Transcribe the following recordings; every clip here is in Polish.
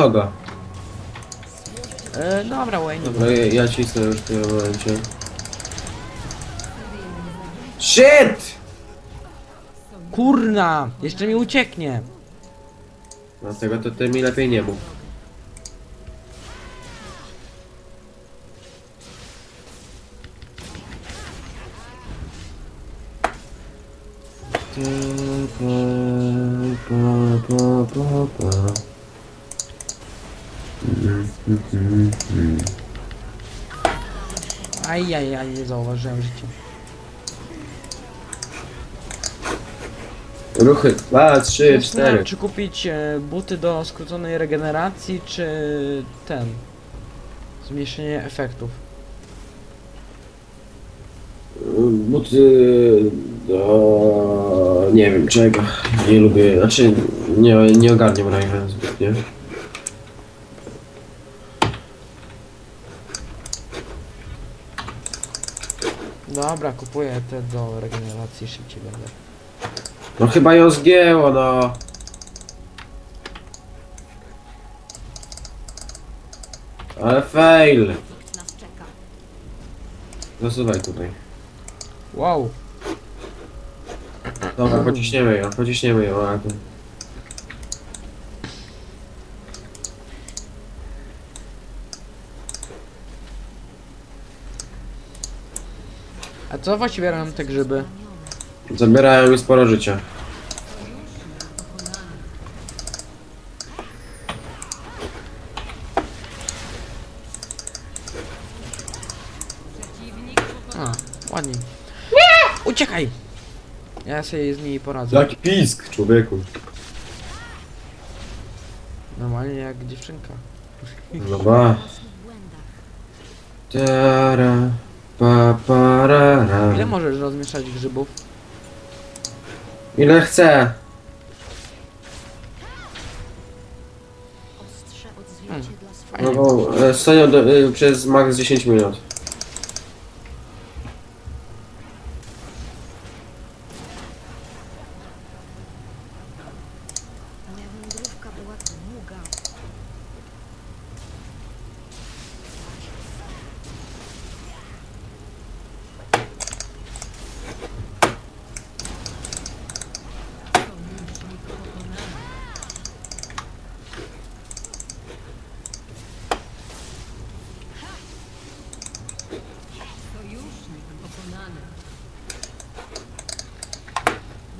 kogo? E, dobra, Wayne. Dobra, ja, ja cisnę już w tym momencie. Shit! Kurna! Jeszcze mi ucieknie. Dlatego to ty mi lepiej nie mów. Ajajaj, nie zauważyłem życia. Ruchy 2, 3, Zastanawiam, 4. Czy kupić e, buty do skróconej regeneracji, czy ten? Zmniejszenie efektów. Buty do... nie wiem czego. Nie lubię, znaczy nie, nie ogarniam Raven zbytnio. Dobra, kupuję te do regeneracji, szybciej będę. No chyba ją zgięło, no. Ale fail. nas czeka. Zasuwaj tutaj. Wow! Dobra, pociśniemy ją, pociśniemy ją, ale to... A co właściwie robią te grzyby? Zabierają mi sporo życia. A, ładnie. Nie! Uciekaj! Ja sobie z nimi poradzę. Jaki pisk, człowieku. Normalnie jak dziewczynka. No ba. Tara, rozmieszać grzybów? Ile chcę. Ostrze odzwierciedla swoje. No bo e, do, e, przez max 10 minut. Moja wędrówka była długa.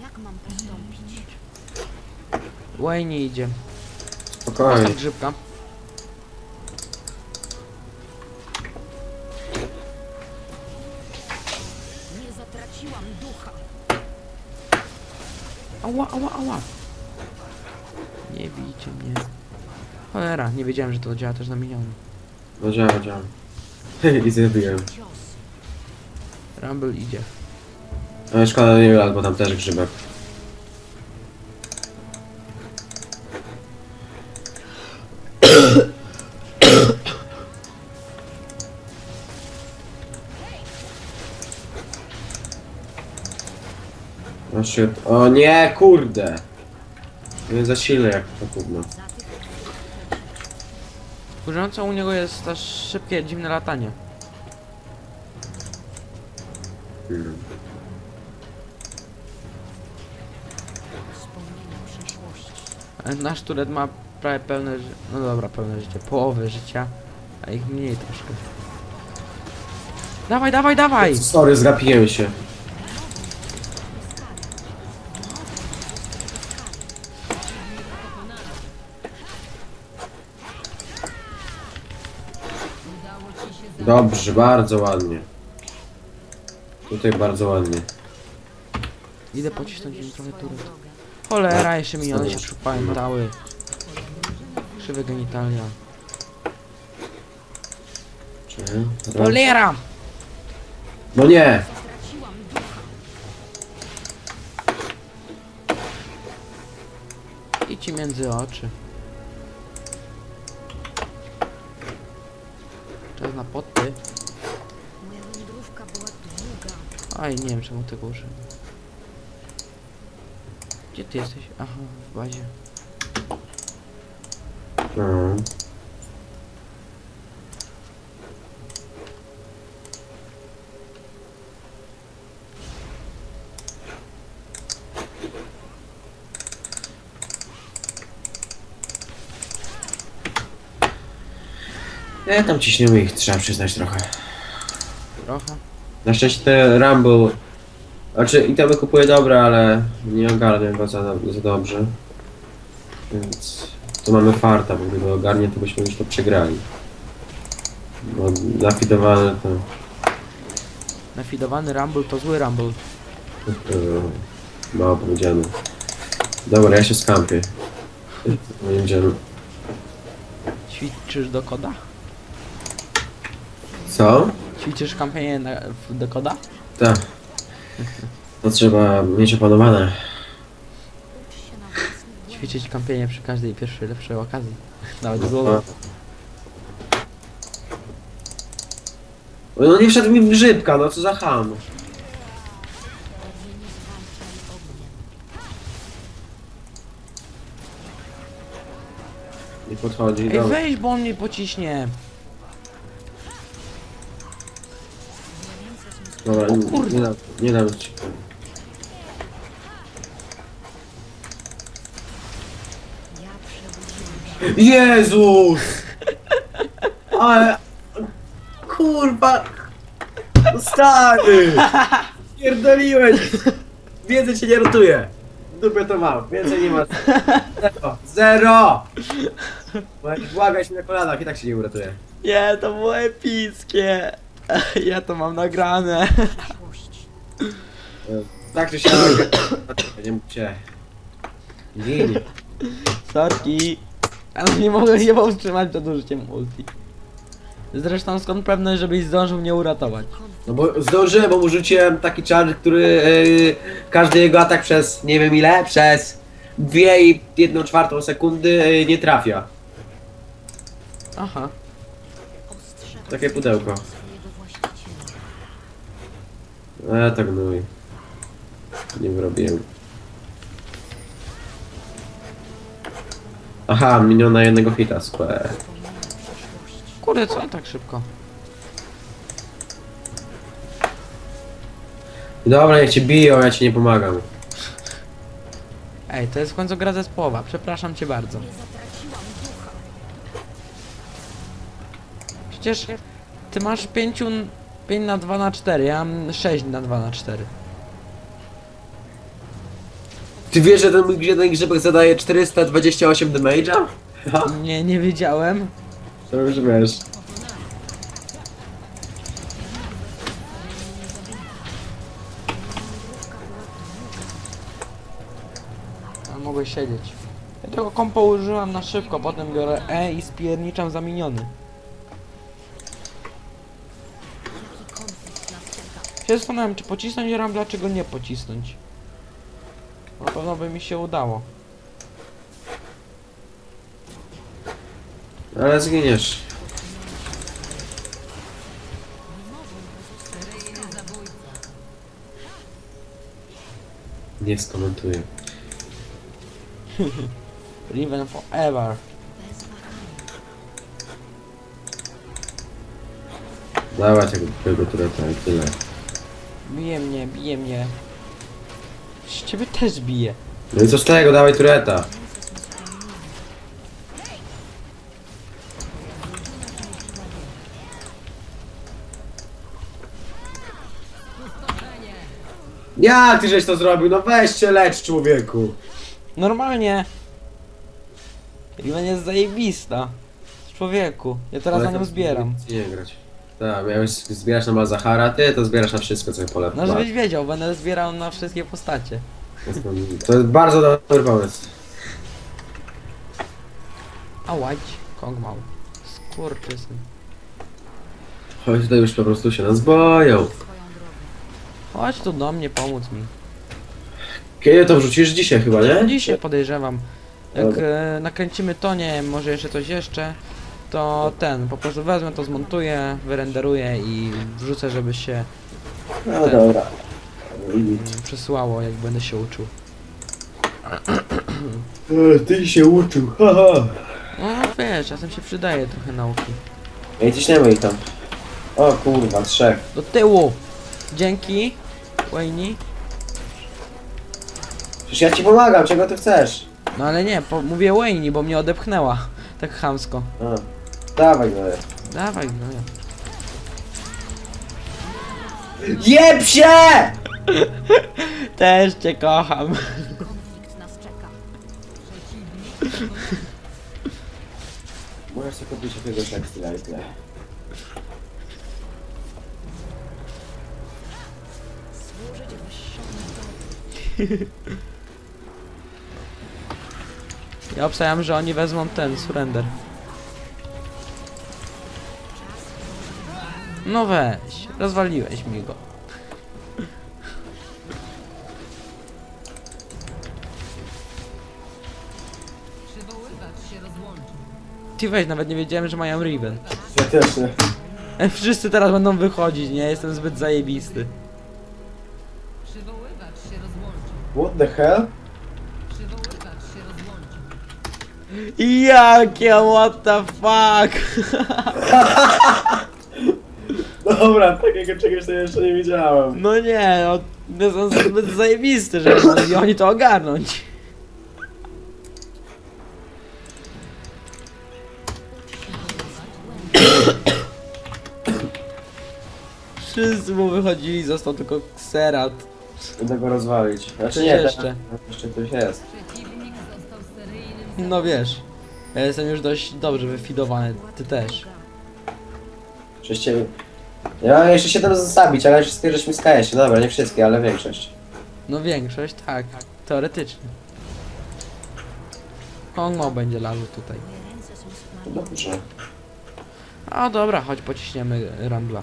Jak mam postąpić? Wayne idzie. Spokojnie. Postaw grzybka. Nie zatraciłam ducha. Ała, ała, ała. Nie bijcie mnie. Cholera, nie wiedziałem, że to działa też na miniony. No działa, działa. I zabiłem. Cios. Rumble idzie. Ale szkoda nie lat, bo tam też grzybek. O shit. O nie, kurde! Nie za silny jak to gówno. Wkurzające u niego jest też szybkie, dziwne latanie. Hmm. Nasz turet ma prawie pełne ży- No dobra, pełne życie. Połowę życia. A ich mniej troszkę. Dawaj, dawaj, dawaj! Sorry, zgapiłem się. Dobrze, bardzo ładnie. Tutaj bardzo ładnie. Idę pocisnąć im trochę turet. Cholera, jeszcze miniony się przypamiętały. Krzywe genitalia. Czy? Cholera! No nie! I ci między oczy. Czas na poty. Moja wędrówka była długa. Aj, nie wiem czemu tego użyłem. Gdzie ty jesteś? Aha, w bazie. No. Ja tam ciśniemy ich, trzeba przyznać trochę. Trochę. Na szczęście te Rumble... Znaczy, i temy kupuję dobre, ale nie ogarniam go za, za dobrze. Więc tu mamy farta, bo gdyby ogarnie, to byśmy już to przegrali. Bo nafidowane to... Nafidowany Rumble to zły Rumble. Yy, mało powiedziane. Dobra, ja się skampię. Będziemy. Ćwiczysz do koda? Co? Ćwiczysz kampanię na, do koda? Tak. To trzeba mieć opanowane. Ucz się na własnych błędach. Ćwiczyć kampanię przy każdej pierwszej lepszej okazji. Nawet z. No nie wszedł mi w grzybka, no co za ham. Nie podchodzi, Ej, dobra. weź, bo on mnie pociśnie. Dobra, O nie, kurde. nie dam, nie dam ci. Ja przebudziłam się. Jezus! Ale... Kurwa! Stary! Pierdoliłeś! Więcej cię nie ratuje! Dupę to mam, więcej nie ma. Zero! Zero! Błagać mi na kolanach i tak się nie uratuje. Nie, to było epickie. Ja to mam nagrane. Tak czy siak. Nie mów się. Gin. Sorki. Ale nie mogę się powstrzymać przed użyciem ulti. Zresztą skąd pewność, żebyś zdążył mnie uratować? No bo zdążyłem, bo mu rzuciłem taki czar, który yy, każdy jego atak przez nie wiem ile, przez dwie i jedną czwartą sekundy yy, nie trafia. Aha. Takie pudełko. E, tak gnój. Nie wyrobiłem. Aha, miniona jednego hita, przyszłości. Kurde, co tak szybko? Dobra, niech cię biją, ja ci nie pomagam. Ej, to jest w końcu gra zespołowa. Przepraszam cię bardzo. Przecież ty masz 5 5 na 2 na 4, ja mam 6 na 2 na 4. Ty wiesz, że ten mój jeden grzybek zadaje 428 damage'a? Ha, Nie, nie wiedziałem. to już wiesz. A mogłeś siedzieć. Ja tego kompa użyłam na szybko, potem biorę E i spierniczam nas czeka? Się zastanawiam, czy pocisnąć Rambla, czy go nie pocisnąć. Na pewno by mi się udało. Ale zginiesz. Nie skomentuję. Riven forever. Dawać tego, tego tureta i tyle. Bije mnie, bije mnie. Ciebie też bije. No i co z tego, dawaj tureta. Jak ty żeś to zrobił? No weź się lecz człowieku. Normalnie. Riven jest zajebista. Człowieku, ja teraz na nią zbieram. Nie grać. Tak, miałeś zbierać na Mazahara, ty to zbierasz na wszystko co pole. No żebyś wiedział, będę zbierał na wszystkie postacie. To jest bardzo dobry pomysł. A łać, Kong mał. Skurczysyn. Chodź tutaj już po prostu się nas boją. Chodź tu do mnie, pomóc mi. Kiedy to wrzucisz? Dzisiaj chyba, nie? Dzisiaj podejrzewam. Jak Dobra. e, nakręcimy to, nie wiem, może jeszcze coś jeszcze, to ten, po prostu wezmę to, zmontuję, wyrenderuję i wrzucę, żeby się No dobra. Przesyłało, jak będę się uczył. E, Ty się uczył, haha. No wiesz, czasem się przydaje trochę nauki. Ej, ciśniemy ich tam. O kurwa, trzech. Do tyłu! Dzięki, Wayne. Przecież ja ci pomagam, czego ty chcesz? No ale nie, po, mówię Wayne, bo mnie odepchnęła. Tak chamsko. A. Dawaj, no. Dawaj, no ja. Jeb się! Też cię kocham. Konflikt nas czeka. Możesz sobie kupić jakiegoś ekstra i tyle. służyć wyższemu Ja obstawiam, że oni wezmą ten, surrender. No weź, rozwaliłeś mi go. Ty weź, nawet nie wiedziałem, że mają Riven. Ja też nie. Wszyscy teraz będą wychodzić, nie? Jestem zbyt zajebisty. Przywoływać się rozłączy. What the hell? Przywoływać się rozłączy. Jakie what the fuck? Dobra, takiego czegoś to jeszcze nie widziałem. No nie, no, jestem zbyt zajebisty, żeby mogli oni to ogarnąć. Wszyscy mu wychodzili, został tylko kserat. Idę go rozwalić. Znaczy Coś nie, jeszcze. jeszcze. jeszcze ktoś jest. Przeciwnik został seryjnym No wiesz, ja jestem już dość dobrze wyfidowany, ty też. Oczywiście... Ja mam jeszcze 7 zabić, ale wszystkie żeśmy skajesz. Dobra, nie wszystkie, ale większość. No większość, tak, teoretycznie. Kongmo będzie lazł tutaj. To dobrze. A dobra, chodź pociśniemy Rambla.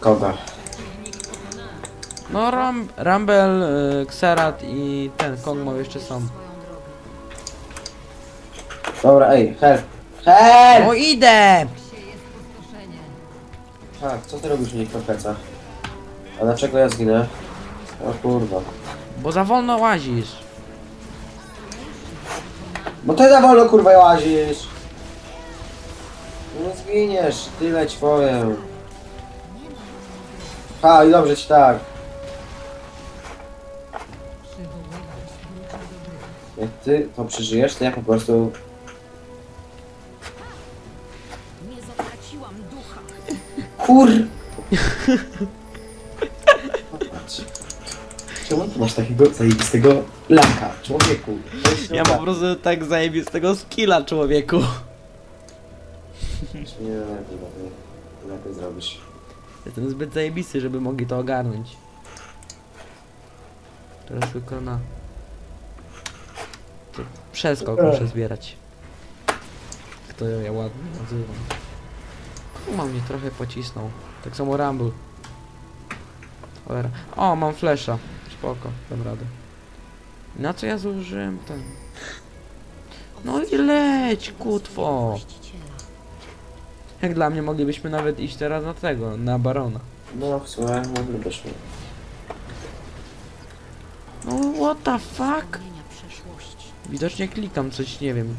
Kogo? No Ram Rumble, y, Xerath i ten Kongmo jeszcze są. Dobra, ej, help. Help! O idę! Tak, co ty robisz na plecach? A dlaczego ja zginę? O kurwa. Bo za wolno łazisz. Bo ty za wolno kurwa łazisz! Nie zginiesz, tyle ci powiem. Ha, i dobrze ci tak. Jak ty to przeżyjesz, to ja po prostu... Nie zatraciłam ducha. Kur... Popatrz. Czemu ty masz takiego zajebistego laka, człowieku? Ja mam po prostu tak zajebistego skilla, człowieku. Nie, lepiej, lepiej, lepiej zrobisz. Jestem zbyt zajebisty, żeby mogli to ogarnąć. Teraz tylko na... To przeskok muszę zbierać. Kto ja ładnie nazywam. Kuma mnie trochę pocisnął. Tak samo Rumble. Cholera. O, mam flesza. Spoko, dam radę. Na co ja zużyłem ten? No i leć, kutwo! Jak dla mnie moglibyśmy nawet iść teraz na tego, na Barona. No, w sumie moglibyśmy. No what the fuck? Widocznie klikam coś, nie wiem.